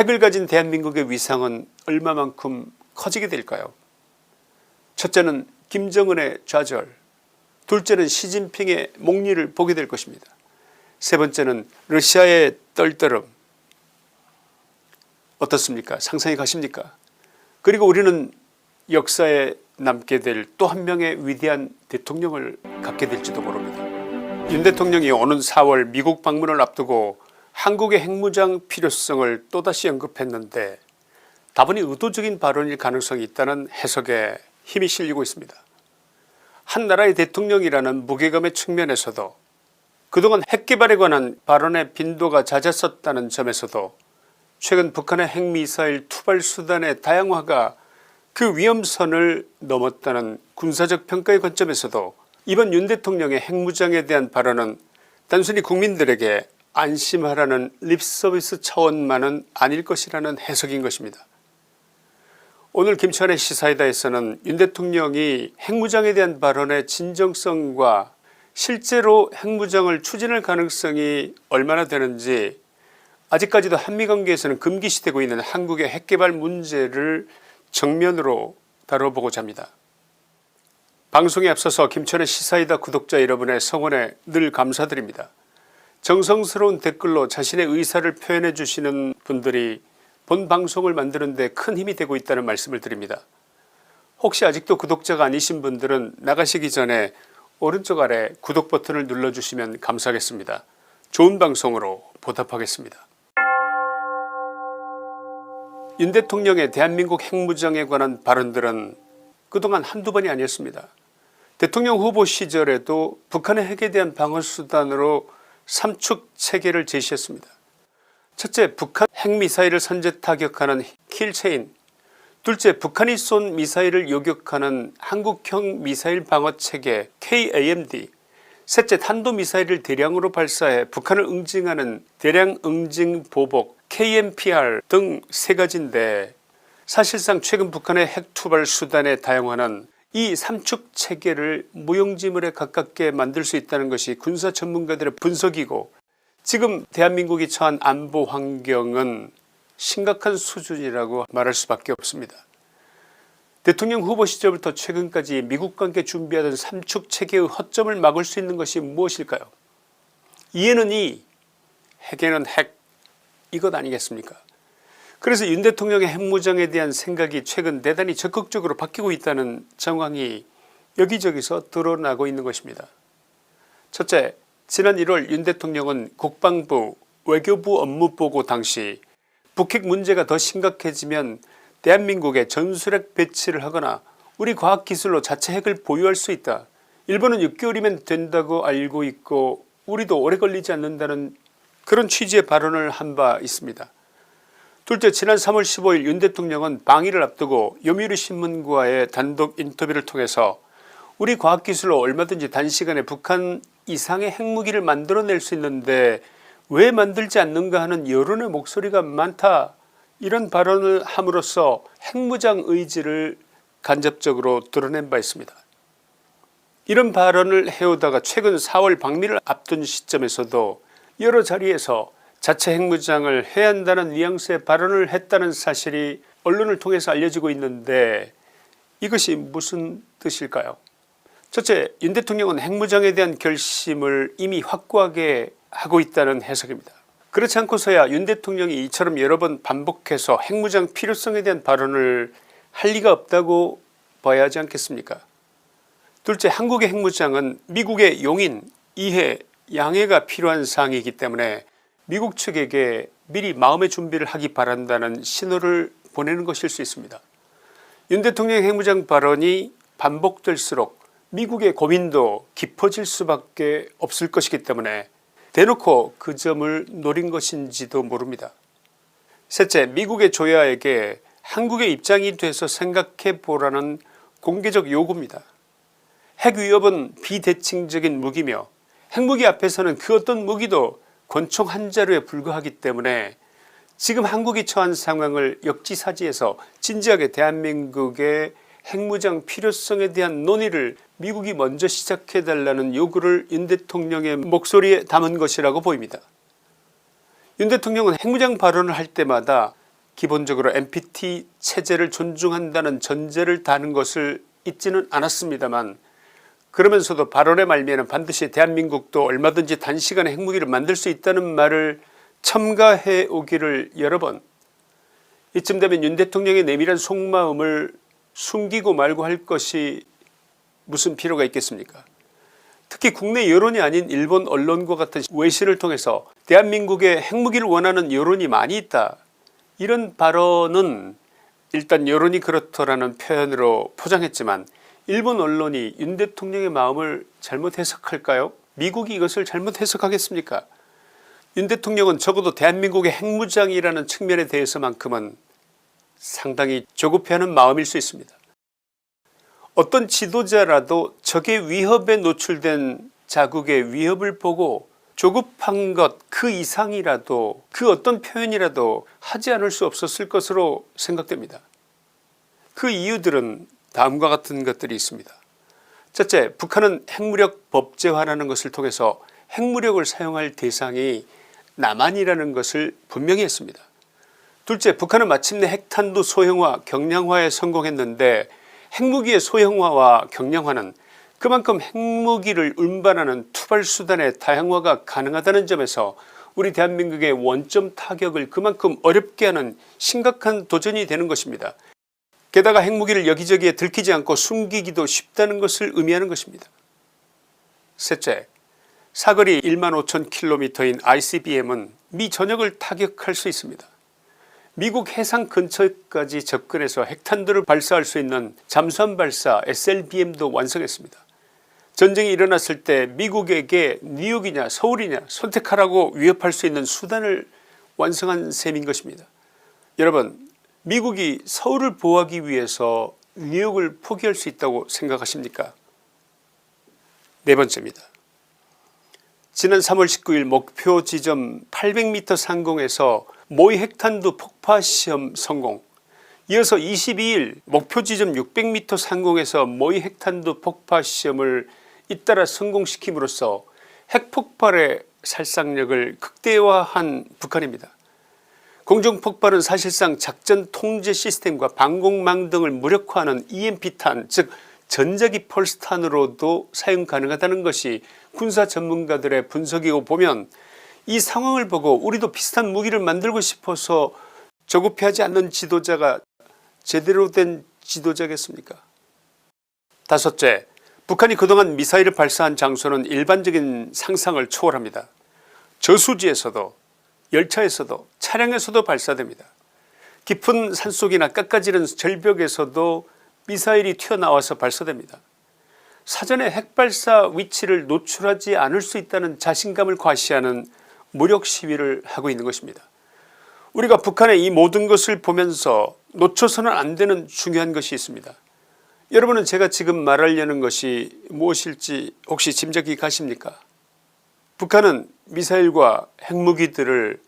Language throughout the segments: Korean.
핵을 가진 대한민국의 위상은 얼마만큼 커지게 될까요 첫째는 김정은의 좌절 둘째는 시진핑의 목리를 보게 될 것입니다. 세 번째는 러시아의 떨떠름 어떻습니까 상상이 가십니까 그리고 우리는 역사에 남게 될 또 한 명의 위대한 대통령을 갖게 될지도 모릅니다. 윤 대통령이 오는 4월 미국 방문을 앞두고 한국의 핵무장 필요성을 또다시 언급했는데 다분히 의도적인 발언일 가능성이 있다는 해석에 힘이 실리고 있습니다. 한 나라의 대통령이라는 무게감의 측면에서도 그동안 핵개발에 관한 발언의 빈도가 잦았었다는 점에서도 최근 북한의 핵미사일 투발 수단의 다양화가 그 위험선을 넘었다는 군사적 평가의 관점에서도 이번 윤 대통령의 핵무장에 대한 발언은 단순히 국민들에게 안심하라는 립서비스 차원만은 아닐 것이라는 해석인 것입니다. 오늘 김천의 시사이다에서는 윤 대통령이 핵무장에 대한 발언의 진정성과 실제로 핵무장을 추진할 가능성이 얼마나 되는지 아직까지도 한미관계에서는 금기시되고 있는 한국의 핵개발 문제를 정면으로 다뤄보고자 합니다. 방송에 앞서서 김천의 시사이다 구독자 여러분의 성원에 늘 감사드립니다. 정성스러운 댓글로 자신의 의사를 표현해 주시는 분들이 본 방송을 만드는 데 큰 힘이 되고 있다는 말씀을 드립니다. 혹시 아직도 구독자가 아니신 분들은 나가시기 전에 오른쪽 아래 구독 버튼을 눌러주시면 감사하겠습니다. 좋은 방송으로 보답하겠습니다. 윤 대통령의 대한민국 핵무장에 관한 발언들은 그동안 한두 번이 아니었습니다. 대통령 후보 시절에도 북한의 핵에 대한 방어수단으로 삼축 체계를 제시했습니다. 첫째 북한 핵미사일을 선제 타격하는 킬체인 둘째 북한이 쏜 미사일을 요격하는 한국형 미사일 방어체계 KAMD 셋째 탄도미사일을 대량으로 발사해 북한을 응징하는 대량 응징 보복 KMPR 등 세 가지인데 사실상 최근 북한의 핵투발 수단의 다양화는 이 삼축 체계를 무용지물에 가깝게 만들 수 있다는 것이 군사 전문가들의 분석이고 지금 대한민국이 처한 안보 환경은 심각한 수준이라고 말할 수밖에 없습니다. 대통령 후보 시절부터 최근까지 미국과 함께 준비하던 삼축 체계의 허점을 막을 수 있는 것이 무엇일까요 이에는 이 핵에는 핵 이것 아니겠습니까 그래서 윤 대통령의 핵무장에 대한 생각이 최근 대단히 적극적으로 바뀌고 있다는 정황이 여기저기서 드러나고 있는 것입니다. 첫째 지난 1월 윤 대통령은 국방부 외교부 업무보고 당시 북핵 문제가 더 심각해지면 대한민국에 전술핵 배치를 하거나 우리 과학기술로 자체 핵을 보유할 수 있다. 일본은 6개월이면 된다고 알고 있고 우리도 오래 걸리지 않는다는 그런 취지의 발언을 한 바 있습니다. 둘째 지난 3월 15일 윤 대통령은 방위를 앞두고 요미우리 신문과의 단독 인터뷰를 통해서 우리 과학기술로 얼마든지 단시간에 북한 이상의 핵무기를 만들어낼 수 있는데 왜 만들지 않는가 하는 여론의 목소리가 많다 이런 발언을 함으로써 핵무장 의지를 간접적으로 드러낸 바 있습니다. 이런 발언을 해오다가 최근 4월 방미를 앞둔 시점에서도 여러 자리에서 자체 핵무장을 해야 한다는 뉘앙스의 발언을 했다는 사실이 언론을 통해서 알려지고 있는데 이것이 무슨 뜻일까요 첫째 윤 대통령은 핵무장에 대한 결심을 이미 확고하게 하고 있다는 해석입니다. 그렇지 않고서야 윤 대통령이 이처럼 여러 번 반복해서 핵무장 필요성에 대한 발언을 할 리가 없다고 봐야 하지 않겠습니까 둘째 한국의 핵무장은 미국의 용인 이해 양해가 필요한 사항이기 때문에 미국 측에게 미리 마음의 준비를 하기 바란다는 신호를 보내는 것일 수 있습니다. 윤 대통령 핵무장 발언이 반복될수록 미국의 고민도 깊어질 수밖에 없을 것이기 때문에 대놓고 그 점을 노린 것인지도 모릅니다. 셋째 미국의 조야에게 한국의 입장이 돼서 생각해 보라는 공개적 요구입니다. 핵 위협은 비대칭적인 무기며 핵무기 앞에서는 그 어떤 무기도 권총 한 자루에 불과하기 때문에 지금 한국이 처한 상황을 역지사지해서 진지하게 대한민국의 핵무장 필요성에 대한 논의를 미국이 먼저 시작해 달라는 요구를 윤 대통령의 목소리에 담은 것이라고 보입니다. 윤 대통령은 핵무장 발언을 할 때마다 기본적으로 NPT 체제를 존중한다는 전제를 다는 것을 잊지는 않았습니다만 그러면서도 발언의 말미에는 반드시 대한민국도 얼마든지 단시간에 핵무기를 만들 수 있다는 말을 첨가해 오기를 여러 번. 이쯤 되면 윤 대통령의 내밀한 속마음을 숨기고 말고 할 것이 무슨 필요가 있겠습니까? 특히 국내 여론이 아닌 일본 언론과 같은 외신을 통해서 대한민국의 핵무기를 원하는 여론이 많이 있다. 이런 발언은 일단 여론이 그렇더라는 표현으로 포장했지만 일본 언론이 윤 대통령의 마음을 잘못 해석할까요 미국이 이것을 잘못 해석하겠습니까 윤 대통령은 적어도 대한민국의 핵무장이라는 측면에 대해서만큼은 상당히 조급해하는 마음일 수 있습니다. 어떤 지도자라도 적의 위협에 노출된 자국의 위협을 보고 조급한 것 그 이상이라도 그 어떤 표현이라도 하지 않을 수 없었을 것으로 생각됩니다. 그 이유들은 다음과 같은 것들이 있습니다. 첫째 북한은 핵무력 법제화라는 것을 통해서 핵무력을 사용할 대상이 남한이라는 것을 분명히 했습니다. 둘째 북한은 마침내 핵탄두 소형화 경량화에 성공했는데 핵무기의 소형화와 경량화는 그만큼 핵무기를 운반하는 투발 수단의 다양화가 가능하다는 점에서 우리 대한민국의 원점 타격을 그만큼 어렵게 하는 심각한 도전이 되는 것입니다. 게다가 핵무기를 여기저기에 들키지 않고 숨기기도 쉽다는 것을 의미하는 것입니다. 셋째 사거리 1만 5천 킬로미터인 ICBM은 미 전역을 타격할 수 있습니다. 미국 해상 근처까지 접근해서 핵탄두를 발사할 수 있는 잠수함 발사 SLBM도 완성했습니다. 전쟁이 일어났을 때 미국에게 뉴욕이냐 서울이냐 선택하라고 위협할 수 있는 수단을 완성한 셈인 것입니다. 여러분 미국이 서울을 보호하기 위해서 뉴욕을 포기할 수 있다고 생각하십니까 네 번째입니다. 지난 3월 19일 목표 지점 800m 상공에서 모의 핵탄두 폭파 시험 성공 이어서 22일 목표 지점 600m 상공에서 모의 핵탄두 폭파 시험을 잇따라 성공시킴으로써 핵폭발의 살상력을 극대화한 북한입니다. 공중폭발은 사실상 작전 통제 시스템과 방공망 등을 무력화하는 EMP탄 즉 전자기 펄스탄으로도 사용 가능하다는 것이 군사 전문가들의 분석이고 보면 이 상황을 보고 우리도 비슷한 무기를 만들고 싶어서 조급해하지 않는 지도자가 제대로 된 지도자겠습니까 다섯째 북한이 그동안 미사일을 발사한 장소는 일반적인 상상을 초월합니다. 저수지에서도 열차에서도 차량에서도 발사됩니다. 깊은 산속이나 깎아지른 절벽에서도 미사일이 튀어나와서 발사됩니다. 사전에 핵발사 위치를 노출하지 않을 수 있다는 자신감을 과시하는 무력 시위를 하고 있는 것입니다. 우리가 북한의 이 모든 것을 보면서 놓쳐서는 안 되는 중요한 것이 있습니다. 여러분은 제가 지금 말하려는 것이 무엇일지 혹시 짐작이 가십니까 북한은 미사일과 핵무기들을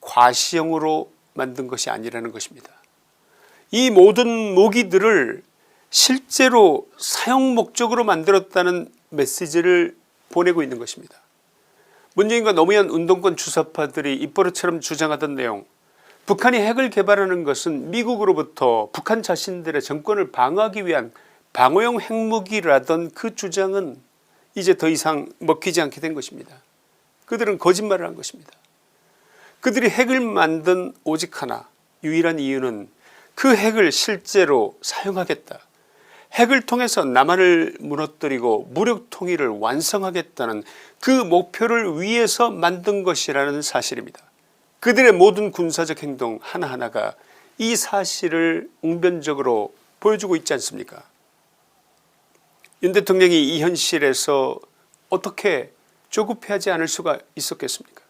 과시형으로 만든 것이 아니라는 것입니다. 이 모든 무기들을 실제로 사용 목적으로 만들었다는 메시지를 보내고 있는 것입니다. 문재인과 노무현 운동권 주사파들이 입버릇처럼 주장하던 내용 북한이 핵을 개발하는 것은 미국으로부터 북한 자신들의 정권을 방어하기 위한 방어용 핵무기라던 그 주장은 이제 더 이상 먹히지 않게 된 것입니다. 그들은 거짓말을 한 것입니다. 그들이 핵을 만든 오직 하나 유일한 이유는 그 핵을 실제로 사용하겠다. 핵을 통해서 남한을 무너뜨리고 무력 통일을 완성하겠다는 그 목표를 위해서 만든 것이라는 사실입니다. 그들의 모든 군사적 행동 하나하나가 이 사실을 웅변적으로 보여주고 있지 않습니까 윤 대통령이 이 현실에서 어떻게 조급해하지 않을 수가 있었겠습니까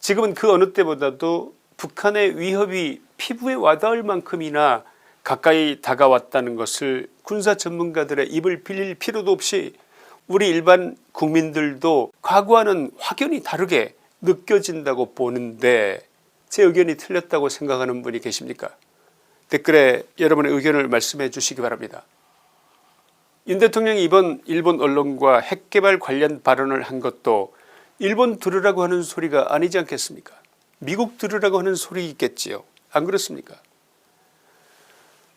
지금은 그 어느 때보다도 북한의 위협이 피부에 와닿을 만큼이나 가까이 다가왔다는 것을 군사 전문가들의 입을 빌릴 필요도 없이 우리 일반 국민들도 과거와는 확연히 다르게 느껴진다고 보는데 제 의견이 틀렸다고 생각하는 분이 계십니까 댓글에 여러분의 의견을 말씀해 주시기 바랍니다. 윤 대통령이 이번 일본 언론과 핵개발 관련 발언을 한 것도 일본 들으라고 하는 소리가 아니지 않겠습니까 미국 들으라고 하는 소리겠지요. 안 그렇습니까?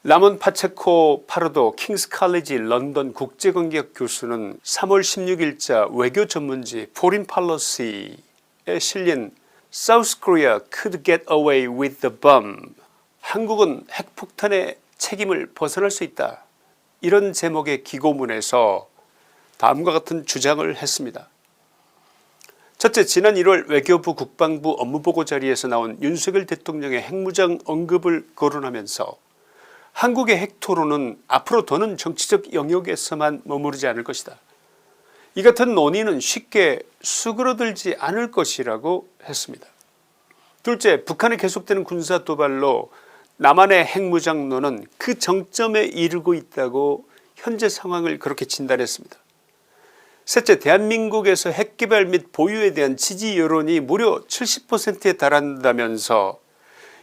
라몬 파체코 파르도 킹스 칼리지 런던 국제관계학 교수는 3월 16일자 외교 전문지 Foreign Policy에 실린 South Korea could get away with the bomb 한국은 핵폭탄의 책임을 벗어날 수 있다 이런 제목의 기고문에서 다음과 같은 주장을 했습니다. 첫째 지난 1월 외교부 국방부 업무보고 자리에서 나온 윤석열 대통령의 핵무장 언급을 거론하면서 한국의 핵토론은 앞으로 더는 정치적 영역에서만 머무르지 않을 것이다. 이 같은 논의는 쉽게 수그러들지 않을 것이라고 했습니다. 둘째 북한의 계속되는 군사 도발로 남한의 핵무장론은 그 정점에 이르고 있다고 현재 상황을 그렇게 진단했습니다. 셋째 대한민국에서 핵개발 및 보유에 대한 지지 여론이 무려 70%에 달한다면서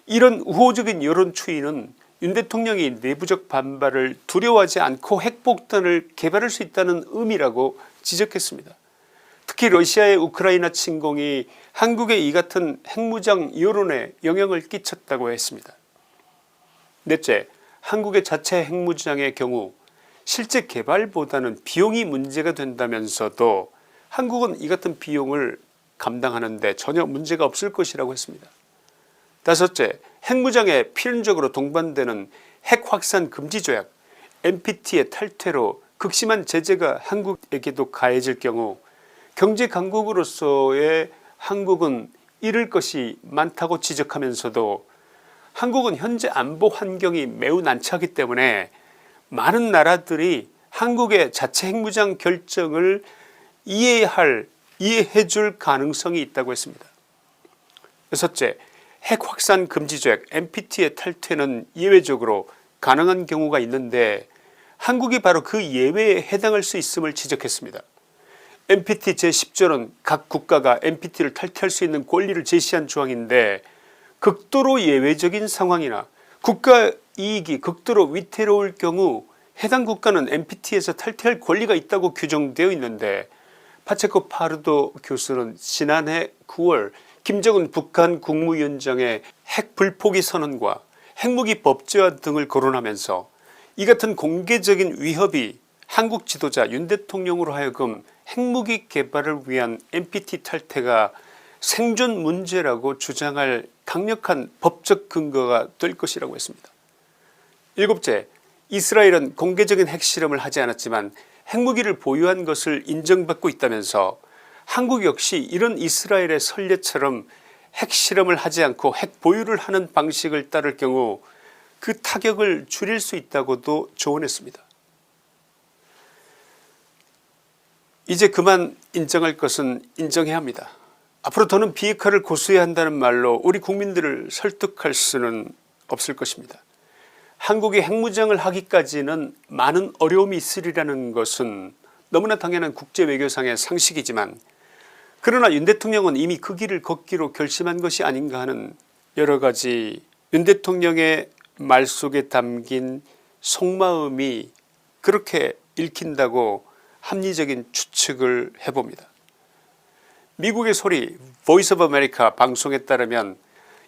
이런 우호적인 여론 추이는 윤 대통령이 내부적 반발을 두려워하지 않고 핵폭탄을 개발할 수 있다는 의미라고 지적했습니다. 특히 러시아의 우크라이나 침공이 한국의 이 같은 핵무장 여론에 영향을 끼쳤다고 했습니다. 넷째 한국의 자체 핵무장의 경우 실제 개발보다는 비용이 문제가 된다면서도 한국은 이 같은 비용을 감당하는데 전혀 문제가 없을 것이라고 했습니다. 다섯째 핵무장에 필연적으로 동반되는 핵 확산 금지 조약 NPT의 탈퇴로 극심한 제재가 한국에게도 가해질 경우 경제 강국으로서의 한국은 잃을 것이 많다고 지적하면서도 한국은 현재 안보 환경이 매우 난처하기 때문에 많은 나라들이 한국의 자체 핵무장 결정을 이해할 이해해 줄 가능성이 있다고 했습니다. 여섯째 핵 확산 금지 조약 NPT의 탈퇴는 예외적으로 가능한 경우가 있는데 한국이 바로 그 예외에 해당할 수 있음을 지적했습니다. NPT 제10조는 각 국가가 NPT를 탈퇴할 수 있는 권리를 제시한 조항인데 극도로 예외적인 상황이나 국가 이익이 극도로 위태로울 경우 해당 국가는 NPT에서 탈퇴할 권리가 있다고 규정되어 있는데 파체코 파르도 교수는 지난해 9월 김정은 북한 국무위원장의 핵 불포기 선언과 핵무기 법제화 등을 거론하면서 이 같은 공개적인 위협이 한국 지도자 윤 대통령으로 하여금 핵무기 개발을 위한 NPT 탈퇴가 생존 문제라고 주장할 강력한 법적 근거가 될 것이라고 했습니다. 일곱째 이스라엘은 공개적인 핵실험을 하지 않았지만 핵무기를 보유한 것을 인정받고 있다면서 한국 역시 이런 이스라엘의 선례처럼 핵실험을 하지 않고 핵 보유를 하는 방식을 따를 경우 그 타격을 줄일 수 있다고도 조언했습니다. 이제 그만 인정할 것은 인정해야 합니다. 앞으로 더는 비핵화를 고수해야 한다는 말로 우리 국민들을 설득할 수는 없을 것입니다. 한국이 핵무장을 하기까지는 많은 어려움이 있으리라는 것은 너무나 당연한 국제외교상의 상식이지만 그러나 윤 대통령은 이미 그 길을 걷기로 결심한 것이 아닌가 하는 여러 가지 윤 대통령의 말 속에 담긴 속마음이 그렇게 읽힌다고 합리적인 추측을 해봅니다. 미국의 소리 보이스 오브 아메리카 방송에 따르면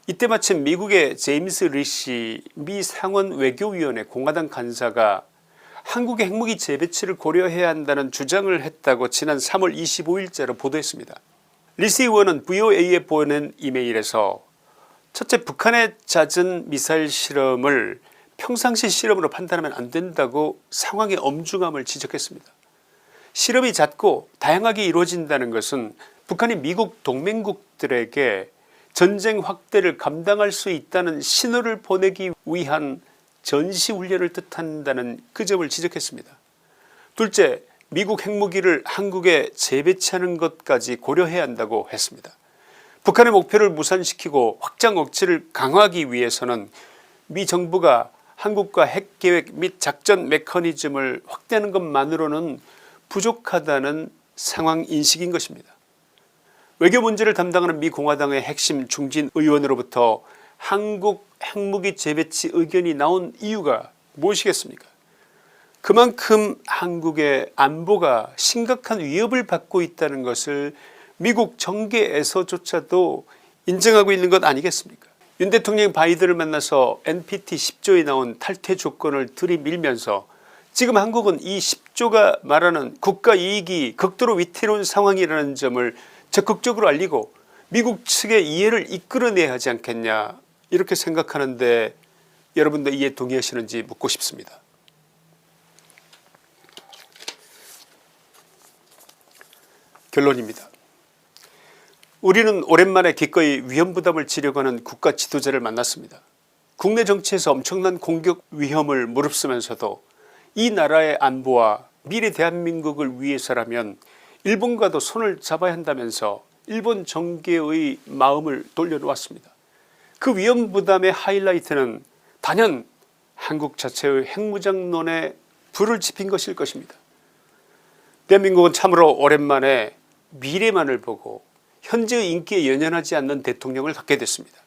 이때 마침 미국의 제임스 리시 미 상원 외교위원회 공화당 간사가 한국의 핵무기 재배치를 고려해야 한다는 주장을 했다고 지난 3월 25일자로 보도했습니다. 리시 의원은 VOA에 보낸 이메일에서 첫째 북한의 잦은 미사일 실험을 평상시 실험으로 판단하면 안된다고 상황의 엄중함을 지적했습니다. 실험이 잦고 다양하게 이루어진다는 것은 북한이 미국 동맹국들에게 전쟁 확대를 감당할 수 있다는 신호를 보내기 위한 전시훈련을 뜻한다는 그 점을 지적했습니다. 둘째 미국 핵무기를 한국에 재배치하는 것까지 고려해야 한다고 했습니다. 북한의 목표를 무산시키고 확장 억제를 강화하기 위해서는 미 정부가 한국과 핵계획 및 작전 메커니즘을 확대하는 것만으로는 부족하다는 상황 인식인 것입니다. 외교 문제를 담당하는 미 공화당의 핵심 중진 의원으로부터 한국 핵무기 재배치 의견이 나온 이유가 무엇이겠습니까? 그만큼 한국의 안보가 심각한 위협을 받고 있다는 것을 미국 정계에서조차도 인정하고 있는 것 아니겠습니까? 윤 대통령이 바이든을 만나서 NPT 10조에 나온 탈퇴 조건을 들이밀면서 지금 한국은 이 10조가 말하는 국가 이익이 극도로 위태로운 상황이라는 점을 적극적으로 알리고 미국 측의 이해를 이끌어내야 하지 않겠냐 이렇게 생각하는데 여러분도 이에 동의하시는지 묻고 싶습니다. 결론입니다. 우리는 오랜만에 기꺼이 위험부담을 지려고 하는 국가 지도자를 만났습니다. 국내 정치에서 엄청난 공격 위험을 무릅쓰면서도 이 나라의 안보와 미래 대한민국을 위해서라면 일본과도 손을 잡아야 한다면서 일본 정계의 마음을 돌려놓았습니다. 그 위험 부담의 하이라이트는 단연 한국 자체의 핵무장론에 불을 지핀 것일 것입니다. 대한민국은 참으로 오랜만에 미래만을 보고 현재의 인기에 연연하지 않는 대통령을 갖게 됐습니다.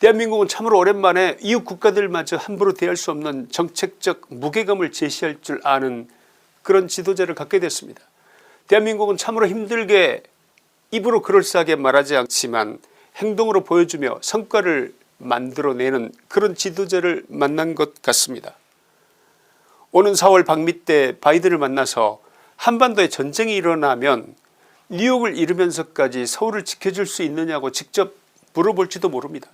대한민국은 참으로 오랜만에 이웃 국가들마저 함부로 대할 수 없는 정책적 무게감을 제시할 줄 아는 그런 지도자를 갖게 됐습니다. 대한민국은 참으로 힘들게 입으로 그럴싸하게 말하지 않지만 행동으로 보여주며 성과를 만들어내는 그런 지도자를 만난 것 같습니다. 오는 4월 방미 때 바이든을 만나서 한반도에 전쟁이 일어나면 뉴욕을 잃으면서까지 서울을 지켜줄 수 있느냐고 직접 물어볼지도 모릅니다.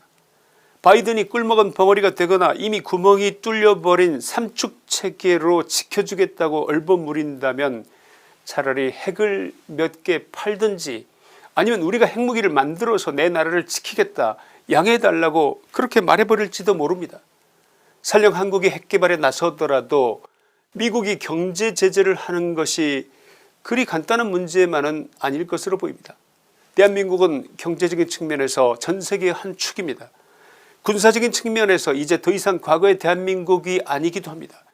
바이든이 꿀먹은 벙어리가 되거나 이미 구멍이 뚫려버린 삼축체계로 지켜주겠다고 얼버무린다면 차라리 핵을 몇 개 팔든지 아니면 우리가 핵무기를 만들어서 내 나라를 지키겠다 양해해달라고 그렇게 말해버릴지도 모릅니다. 설령 한국이 핵개발에 나서더라도 미국이 경제 제재를 하는 것이 그리 간단한 문제만은 아닐 것으로 보입니다. 대한민국은 경제적인 측면에서 전 세계의 한 축입니다. 군사적인 측면에서 이제 더 이상 과거의 대한민국이 아니기도 합니다.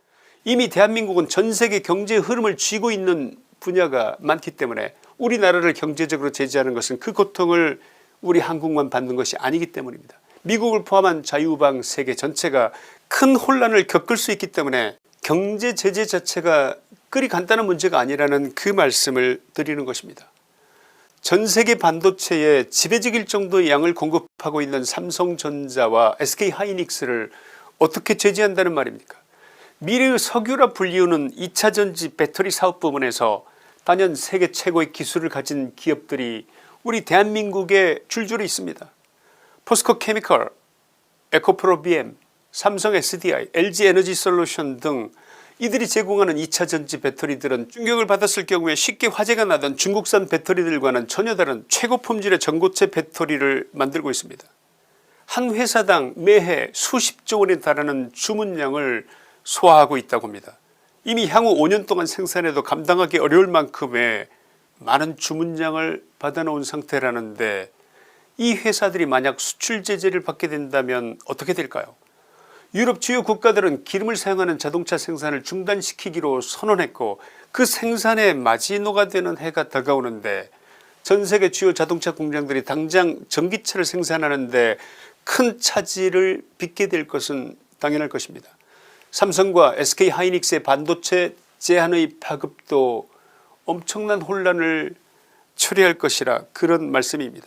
이미 대한민국은 전 세계 경제의 흐름을 쥐고 있는 분야가 많기 때문에 우리나라를 경제적으로 제재하는 것은 그 고통을 우리 한국만 받는 것이 아니기 때문입니다. 미국을 포함한 자유방 세계 전체가 큰 혼란을 겪을 수 있기 때문에 경제 제재 자체가 그리 간단한 문제가 아니라는 그 말씀을 드리는 것입니다. 전 세계 반도체에 지배적일 정도의 양을 공급하고 있는 삼성전자와 SK하이닉스를 어떻게 제재한다는 말입니까 미래의 석유라 불리우는 2차전지 배터리 사업 부분에서 단연 세계 최고의 기술을 가진 기업들이 우리 대한민국에 줄줄이 있습니다. 포스코 케미컬, 에코프로 BM, 삼성 SDI, LG 에너지 솔루션 등 이들이 제공하는 2차전지 배터리들은 충격을 받았을 경우에 쉽게 화재가 나던 중국산 배터리들과는 전혀 다른 최고 품질의 전고체 배터리를 만들고 있습니다. 한 회사당 매해 수십조 원에 달하는 주문량을 소화하고 있다고 합니다. 이미 향후 5년 동안 생산해도 감당하기 어려울 만큼의 많은 주문량을 받아놓은 상태라는데 이 회사들이 만약 수출 제재를 받게 된다면 어떻게 될까요 유럽 주요 국가들은 기름을 사용하는 자동차 생산을 중단시키기로 선언했고 그 생산의 마지노가 되는 해가 다가오는데 전세계 주요 자동차 공장들이 당장 전기차를 생산하는데 큰 차질을 빚게 될 것은 당연할 것입니다. 삼성과 SK하이닉스의 반도체 제한의 파급도 엄청난 혼란을 초래할 것이라 그런 말씀입니다.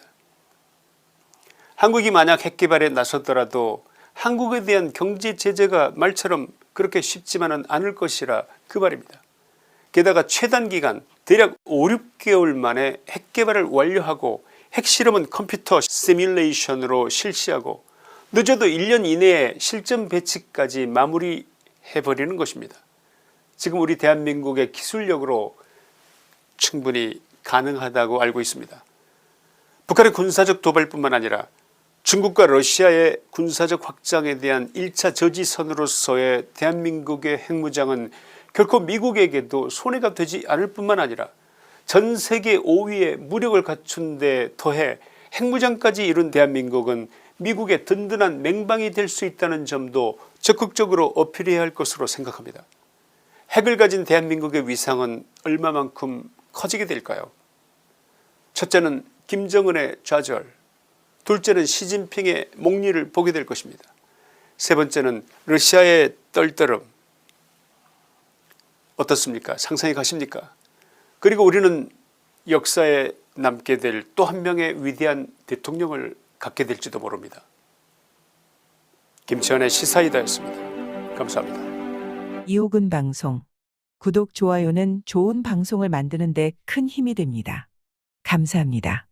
한국이 만약 핵개발에 나섰더라도 한국에 대한 경제 제재가 말처럼 그렇게 쉽지만은 않을 것이라 그 말입니다. 게다가 최단 기간 대략 5, 6개월 만에 핵개발을 완료하고 핵실험은 컴퓨터 시뮬레이션으로 실시하고 늦어도 1년 이내에 실전 배치까지 마무리 해버리는 것입니다. 지금 우리 대한민국의 기술력으로 충분히 가능하다고 알고 있습니다. 북한의 군사적 도발뿐만 아니라 중국과 러시아의 군사적 확장에 대한 1차 저지선으로서의 대한민국의 핵무장은 결코 미국에게도 손해가 되지 않을 뿐만 아니라 전 세계 5위의 무력을 갖춘 데 더해 핵무장까지 이룬 대한민국은 미국의 든든한 맹방이 될 수 있다는 점도 적극적으로 어필해야 할 것으로 생각합니다. 핵을 가진 대한민국의 위상은 얼마만큼 커지게 될까요 첫째는 김정은의 좌절 둘째는 시진핑의 목리를 보게 될 것입니다. 세 번째는 러시아의 떨떠름 어떻습니까 상상이 가십니까 그리고 우리는 역사에 남게 될 또 한 명의 위대한 대통령을 갖게 될지도 모릅니다. 김치환의 시사이다였습니다. 감사합니다. 이호근 방송. 구독, 좋아요는 좋은 방송을 만드는 데 큰 힘이 됩니다. 감사합니다.